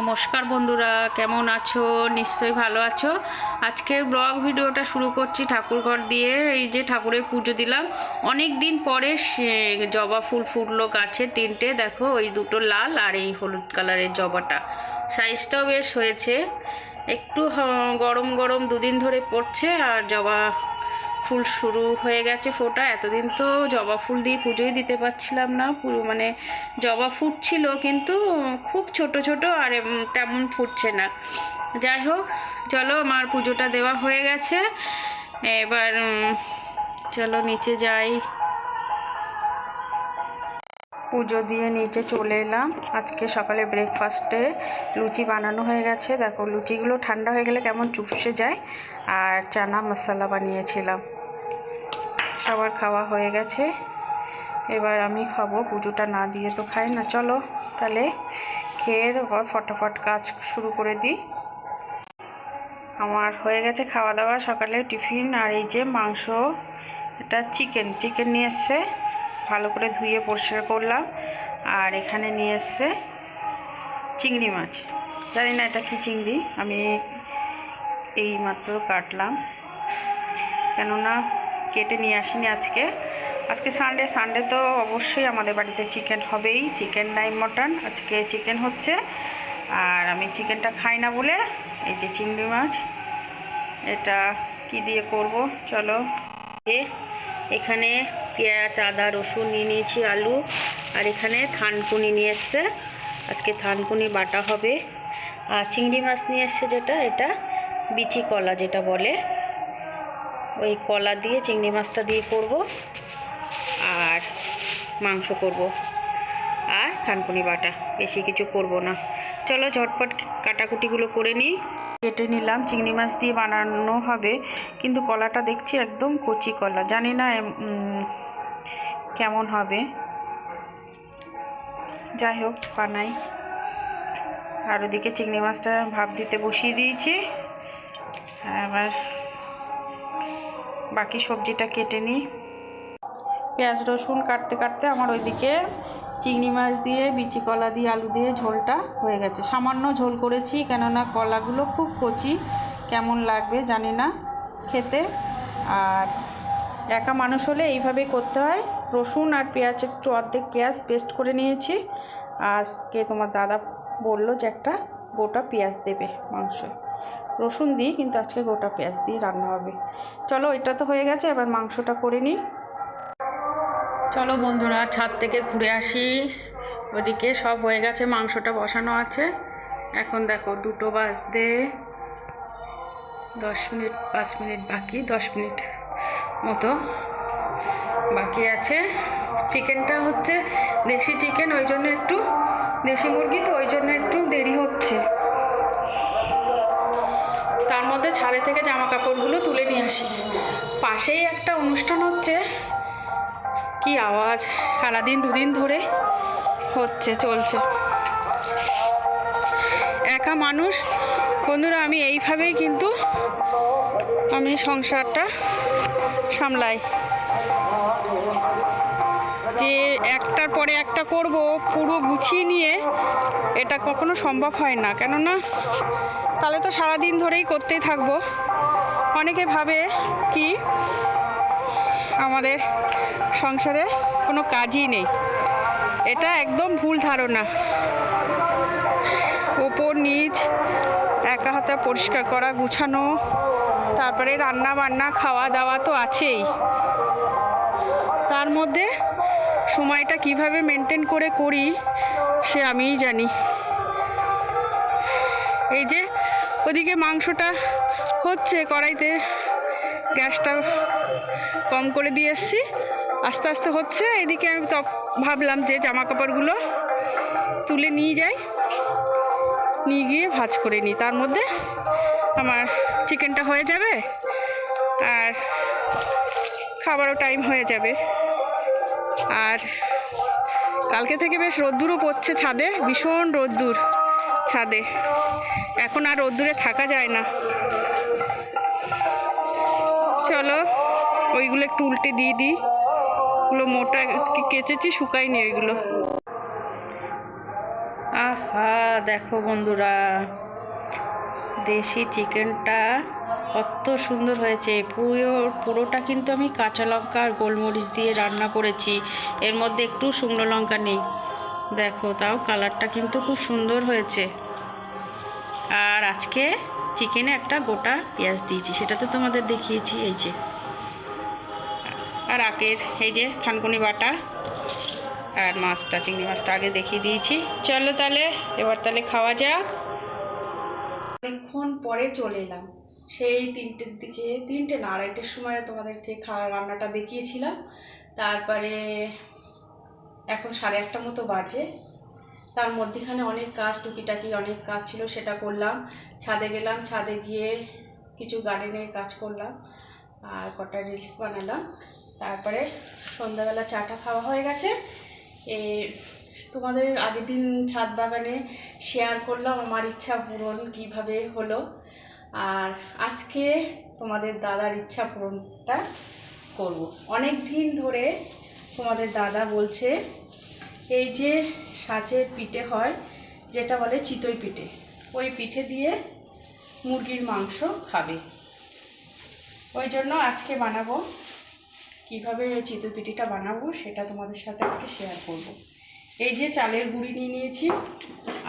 নমস্কার বন্ধুরা, কেমন আছো? নিশ্চয়ই ভালো আছো। আজকের ব্লগ ভিডিওটা শুরু করছি ঠাকুরঘর দিয়ে, এই যে ঠাকুরের পুজো দিলাম। অনেক দিন পরে জবা ফুল ফুটলো গাছে তিনটে, দেখো ওই দুটো লাল আর এই হলুদ কালারের জবাটা। সাইজটাও বেশ হয়েছে। একটু গরম গরম দুদিন ধরে পড়ছে আর জবা ফুল শুরু হয়ে গেছে ফোটা। এতদিন তো জবা ফুল দিয়ে পুজোই দিতে পারছিলাম না। পুরো মানে জবা ফুটছিল কিন্তু খুব ছোট ছোট আর তেমন ফুটছে না। যাই হোক, চলো আমার পুজোটা দেওয়া হয়ে গেছে। এবার চলো নিচে যাই। পুজো দিয়ে নিচে চলে এলাম। আজকে সকালে ব্রেকফাস্টে লুচি বানানো হয়ে গেছে। দেখো, লুচিগুলো ঠান্ডা হয়ে গেলে কেমন চুপসে যায়। আর চানা মশলা বানিয়েছিলাম। সবার খাওয়া হয়ে গেছে। এবার আমি খাব, পুজোটা না দিয়ে তো খাই না। চলো তাহলে খেয়ে এবার ফটাফট কাজ শুরু করে দিই। আমার হয়ে গেছে খাওয়া দাওয়া সকালে টিফিন আর এই যে মাংস এটা চিকেন। চিকেন নিয়ে এসছে, ভালো করে ধুয়ে পরিষ্কার করলাম। আর এখানে নিয়ে এসছে চিংড়ি মাছ। জানি না এটা কি চিংড়ি, আমি এই মাত্র কাটলাম। কেননা কেটে নিয়ে আসিনি আজকে। আজকে সানডে সানডে তো অবশ্যই আমাদের বাড়িতে চিকেন হবেই। চিকেন নাই মটন আজকে চিকেন হচ্ছে। আর আমি চিকেনটা খাই না বলে এই যে চিংড়ি মাছ, এটা কি দিয়ে করব? চলো। যে এখানে পেঁয়াজ, আদা, রসুন নিয়ে নিয়েছি, আলু, আর এখানে থানকুনি নিয়ে এসছে। আজকে থানকুনি বাটা হবে। আর চিংড়ি মাছ নিয়ে এসছে যেটা, এটা বিচি কলা যেটা বলে। ওই কলা দিয়ে, চিংড়ি মাছটা দিয়ে করব আর মাংস করব আর থানকুনি বাটা। বেশি কিছু করব না। চলো ঝটপট কাটাকুটিগুলো করে নিই। কেটে নিলাম। চিংড়ি মাছ দিয়ে বানানো হবে। কিন্তু কলাটা দেখছি একদম কচি কলা। জানি না কেমন হবে। যাই হোক, বানাই। আর ওদিকে চিংড়ি মাছটা ভাপ দিতে বসিয়ে দিয়েছি। এবার বাকি সবজিটা কেটে নিই। পেঁয়াজ, রসুন কাটতে কাটতে আমার ওইদিকে চিংড়ি মাছ দিয়ে, বিচি কলা দিয়ে, আলু দিয়ে ঝোলটা হয়ে গেছে। সামান্য ঝোল করেছি, কেননা কলাগুলো খুব কচি। কেমন লাগবে জানি না খেতে। আর একা মানুষ হলে এইভাবেই করতে হয়। রসুন আর পেঁয়াজ একটু অর্ধেক পেঁয়াজ পেস্ট করে নিয়েছি। আজকে তোমার দাদা বলল যে একটা গোটা পেঁয়াজ দেবে মাংস। রসুন দিই, কিন্তু আজকে গোটা পেঁয়াজ দিয়ে রান্না হবে। চলো, এটা তো হয়ে গেছে, এবার মাংসটা করে নিই। চলো বন্ধুরা, ছাদ থেকে ঘুরে আসি। ওদিকে সব হয়ে গেছে, মাংসটা বসানো আছে। এখন দেখো, দুটো বাজতে দশ মিনিট, পাঁচ মিনিট বাকি, দশ মিনিট মতো বাকি আছে। চিকেনটা হচ্ছে দেশি চিকেন, ওই জন্য একটু দেশি মুরগি, তো ওই জন্য একটু দেরি হচ্ছে। মধ্যে ছাদে থেকে জামা কাপড়গুলো তুলে নিয়ে আসি। পাশেই একটা অনুষ্ঠান হচ্ছে। কি আওয়াজ? সারাদিন দুদিন ধরে হচ্ছে, চলছে। একা মানুষ। বন্ধুরা, আমি এইভাবেই কিন্তু আমি সংসারটা সামলাই। যে একটার পরে একটা করব, পুরো গুছিয়ে নিয়ে এটা কখনো সম্ভব হয় না। কেননা তাহলে তো সারাদিন ধরেই করতেই থাকব। অনেকে ভাবে কি আমাদের সংসারে কোনো কাজই নেই। এটা একদম ভুল ধারণা। ওপর, নিচ, একা হাতে পরিষ্কার করা, গুছানো, তারপরে রান্না বান্না খাওয়া দাওয়া তো আছেই। তার মধ্যে সময়টা কীভাবে মেনটেন করে করি সে আমিই জানি। এই যে ওদিকে মাংসটা হচ্ছে, কড়াইতে গ্যাসটা কম করে দিয়ে এসছি। আস্তে আস্তে হচ্ছে, এদিকে আমি তো ভাবলাম যে জামা কাপড়গুলো তুলে নিয়ে যাই, নিয়ে গিয়ে ভাজ করে নিই। তার মধ্যে আমার চিকেনটা হয়ে যাবে আর খাবারও টাইম হয়ে যাবে। আর কালকে থেকে বেশ রোদ্দুরও পড়ছে ছাদে, ভীষণ রোদ্দুর ছাদে। এখন আর রোদ্দুরে থাকা যায় না। চলো, ওইগুলো একটু উল্টে দিয়ে দিই। ওগুলো মোটা কেচেছি শুকাইনি ওইগুলো। আহা, দেখো বন্ধুরা। দেশি চিকেনটা কত সুন্দর হয়েছে। পুরো, পুরোটা কিন্তু আমি কাঁচা লঙ্কা আর গোলমরিচ দিয়ে রান্না করেছি। এর মধ্যে একটু শুকনো লঙ্কা নেই। দেখো, তাও কালারটা কিন্তু খুব সুন্দর হয়েছে। আজকে চিকেনে একটা গোটা পেঁয়াজ দিয়েছি সেটা তো তোমাদের দেখিয়েছি, এই যে। আর আগের, এই যে থানকুনি বাটা আর মাছটা, চিংড়ি মাছটা আগে দেখিয়ে দিয়েছি। চলো তাহলে, এবার তাহলে খাওয়া যাক। অনেকক্ষণ পরে চলে এলাম। সেই তিনটের দিকে, তিনটে না, আড়াইটের সময় তোমাদেরকে খাওয়া রান্নাটা দেখিয়েছিলাম। তারপরে এখন সাড়ে একটা মতো বাজে। তার মধ্যেখানে অনেক কাজ, টুকিটাকি অনেক কাজ ছিল, সেটা করলাম। ছাদে গেলাম, ছাদে গিয়ে কিছু গার্ডেনের কাজ করলাম আর কটা রিলস বানালাম। তারপরে সন্ধ্যাবেলা চাটা খাওয়া হয়ে গেছে। এ, তোমাদের আগের দিন ছাদ বাগানে শেয়ার করলাম, আমার ইচ্ছা পূরণ কীভাবে হলো। আর আজকে তোমাদের দাদার ইচ্ছা পূরণটা করব। অনেক দিন ধরে তোমাদের দাদা বলছে এই যে সাজের পিঠে হয়, যেটা বলে চিতই পিঠে, ওই পিঠে দিয়ে মুরগির মাংস খাবে। ওই জন্য আজকে বানাবো, কীভাবে চিতই পিঠিটা বানাবো সেটা তোমাদের সাথে আজকে শেয়ার করব। এই যে চালের গুঁড়ি নিয়ে নিয়েছি,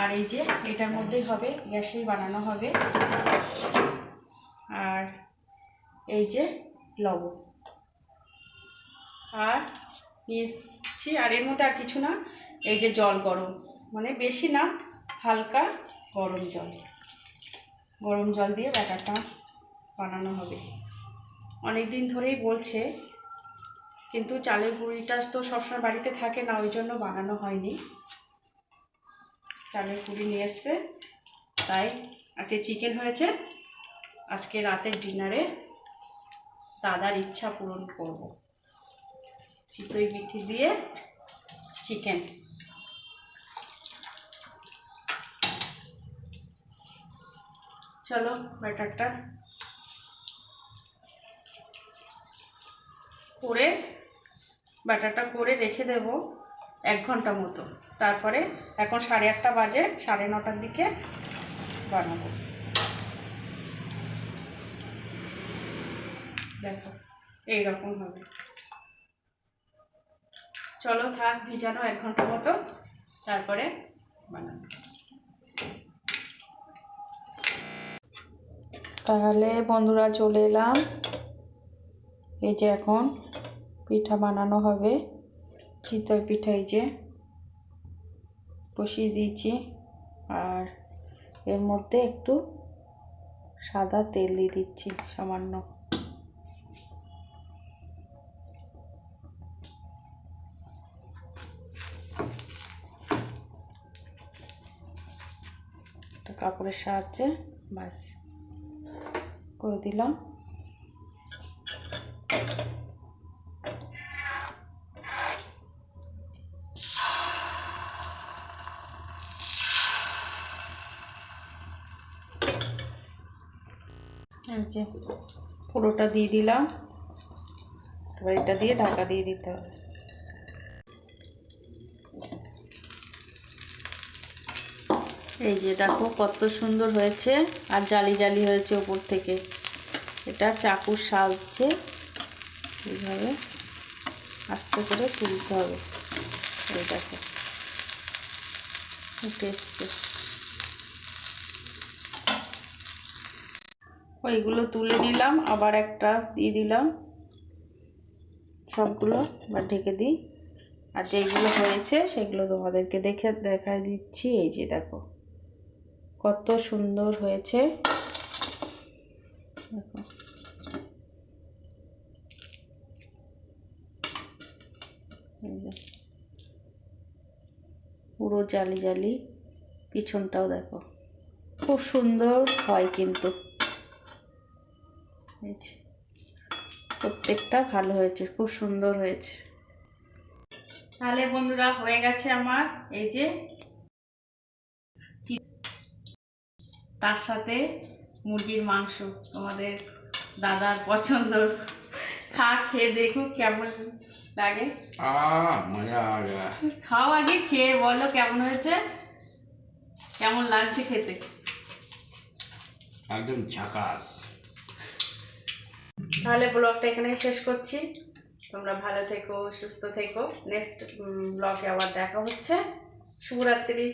আর এই যে এটার মধ্যেই হবে, গ্যাসেই বানানো হবে। আর এই যে লবণ। আর নিয়েছি আর এর মধ্যে আর কিছু না। এই যে জল গরম। মানে বেশি না, হালকা গরম জল। গরম জল দিয়ে ব্যাটারটা বানানো হবে। অনেক দিন ধরেই বলছে, কিন্তু চালের গুঁড়িটা তো সবসময় বাড়িতে থাকে না, ওই জন্য বানানো হয়নি। চালের গুঁড়ি নিয়ে এসছে, তাই আজকে চিকেন হয়েছে। আজকে রাতের ডিনারে দাদার ইচ্ছা পূরণ করব। চিতই পিঠি দিয়ে চিকেন। চলো ব্যাটারটা করে ব্যাটারটা করে রেখে দেব এক ঘণ্টা মতো। তারপরে এখন সাড়ে আটটা বাজে, সাড়ে নটার দিকে বানাবো। দেখো, এইরকম হবে। চলো থাক, ভিজানো এক ঘণ্টা মতো। তারপরে বানাবো। তাহলে বন্ধুরা চলে এলাম। এই যে এখন পিঠা বানানো হবে। চিতই পিঠা এই যে বসিয়ে দিয়েছি। আর এর মধ্যে একটু সাদা তেল দিয়ে দিচ্ছি, সামান্য। কাপড়ের সাহায্যে বাস করে দিলাম। যে, পুরোটা দিয়ে দিলাম। এবার এটা দিয়ে ঢাকা দিয়ে দিতে হবে। এই যে দেখো কত সুন্দর হয়েছে আর জালি জালি হয়েছে ওপর থেকে। এটা চাকুর সাহায্যে এইভাবে আস্তে করে তুলতে হবে। এই দেখো। উঠে এসছে ওইগুলো তুলে দিলাম আবার একটা দিয়ে দিলাম। সবগুলো এবার ঢেকে দিই। আর যেগুলো হয়েছে সেগুলো তোমাদেরকে দেখে দেখা দিচ্ছি। এই যে দেখো। কত সুন্দর হয়েছে। পুরো জালি জালি। পিছনটাও দেখো। খুব সুন্দর হয় কিন্তু। প্রত্যেকটা ভালো হয়েছে, খুব সুন্দর হয়েছে। তাহলে বন্ধুরা, হয়ে গেছে আমার। এই যে তার সাথে মুরগির মাংস। তোমাদের দাদার পছন্দ। খা খেয়ে দেখো কেমন লাগে। খাও আগে খেয়ে বলো কেমন হয়েছে। কেমন লাগছে খেতে? একদম ঝাকাস। তাহলে ব্লগটা এখানে শেষ করছি। তোমরা ভালো থেকো সুস্থ থেকো। নেক্সট ব্লগে আবার দেখা হচ্ছে। শুভরাত্রি।